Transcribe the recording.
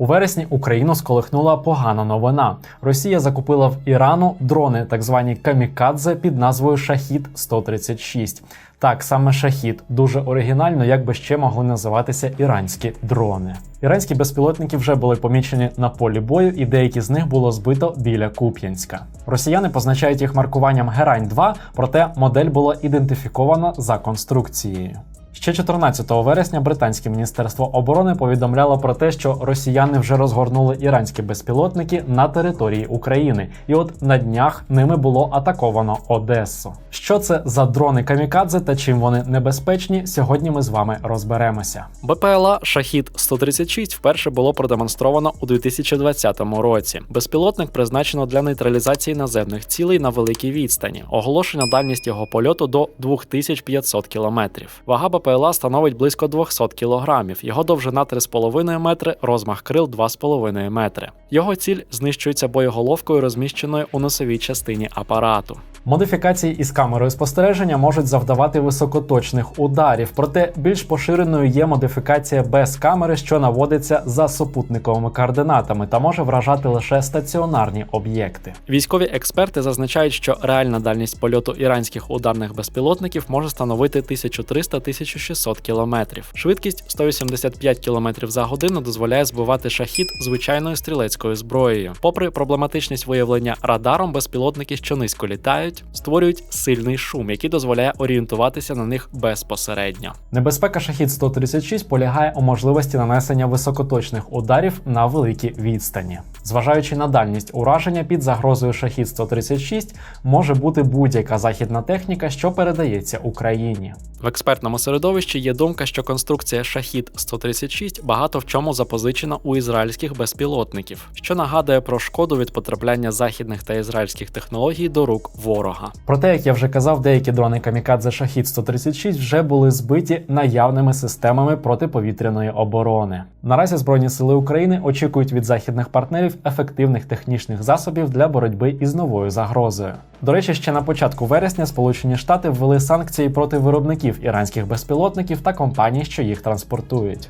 У вересні Україну сколихнула погана новина. Росія закупила в Ірану дрони, так звані камікадзе, під назвою Шахід 136 Так, саме шахід дуже оригінально, як би ще могли називатися іранські дрони. Іранські безпілотники вже були помічені на полі бою, і деякі з них було збито біля Куп'янська. Росіяни позначають їх маркуванням Герань 2 проте модель була ідентифікована за конструкцією. Ще 14 вересня британське міністерство оборони повідомляло про те, що росіяни вже розгорнули іранські безпілотники на території України, і от на днях ними було атаковано Одесу. Що це за дрони камікадзе та чим вони небезпечні? Сьогодні ми з вами розберемося. БПЛА Шахід 136 вперше було продемонстровано у 2020 році. Безпілотник призначено для нейтралізації наземних цілей на великій відстані. Оголошена дальність його польоту до 2500 кілометрів. Вага БПЛА становить близько 200 кілограмів. Його довжина 3,5 метри, розмах крил 2,5 метри. Його ціль знищується боєголовкою, розміщеною у носовій частині апарату. Модифікації із камерою спостереження можуть завдавати високоточних ударів, проте більш поширеною є модифікація без камери, що наводиться за супутниковими координатами та може вражати лише стаціонарні об'єкти. Військові експерти зазначають, що реальна дальність польоту іранських ударних безпілотників може становити 1300-1600 кілометрів. Швидкість 185 км за годину дозволяє збивати шахід звичайною стрілецькою зброєю. Попри проблематичність виявлення радаром, безпілотники, що низько літають, створюють сильний шум, який дозволяє орієнтуватися на них безпосередньо. Небезпека шахід 136 полягає у можливості нанесення високоточних ударів на великій відстані. Зважаючи на дальність ураження під загрозою шахід 136 може бути будь-яка західна техніка, що передається Україні. В експертному середовищі є думка, що конструкція шахід 136 багато в чому запозичена у ізраїльських безпілотників, що нагадує про шкоду від потрапляння західних та ізраїльських технологій до рук ворога. Проте, як я вже казав, деякі дрони камікадзе шахід 136 вже були збиті наявними системами протиповітряної оборони. Наразі Збройні сили України очікують від західних партнерів ефективних технічних засобів для боротьби із новою загрозою. До речі, ще на початку вересня Сполучені Штати ввели санкції проти виробників іранських безпілотників та компаній, що їх транспортують.